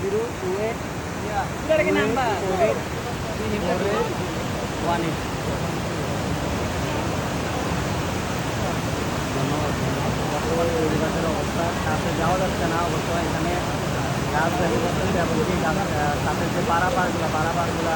Zero two eight four eight four eight one eight পরিবেশের অবস্থা কাছে যাওয়া যাচ্ছে না অবশ্য এখানে গাছ ভেঙে যাচ্ছে এমনকি গাছ কাছের যে পাড়াপাড়গুলো পাড়াপাড়গুলো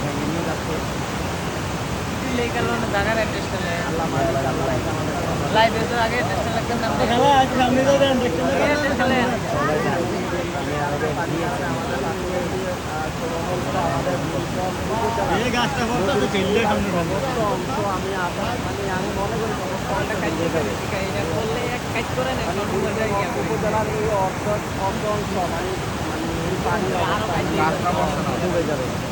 ভেঙে নিয়ে যাচ্ছে। এই কারণে ঢাকার অ্যাড্রেসটা আল্লাহ আল্লাহ লাগবে নাম সবাই জানে। আমি আশা মানে আমি মনে করি ভেঙে যাবে। এটা করলে এক কাজ করে না উপজেলা- উপজেলার এই অর্ধ অর্ধ অংশ মানে মানে এই পানির অবস্থা ডুবে যাবে না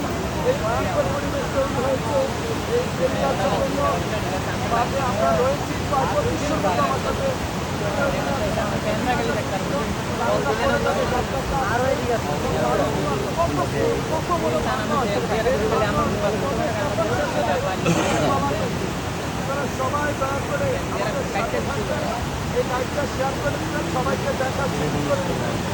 দিয়ে সবার বিপদ সবাই দয়া করে। এই লাইভটা শেয়ার করে দিবেন সবাইকে দেখা শুরু করে দিবেন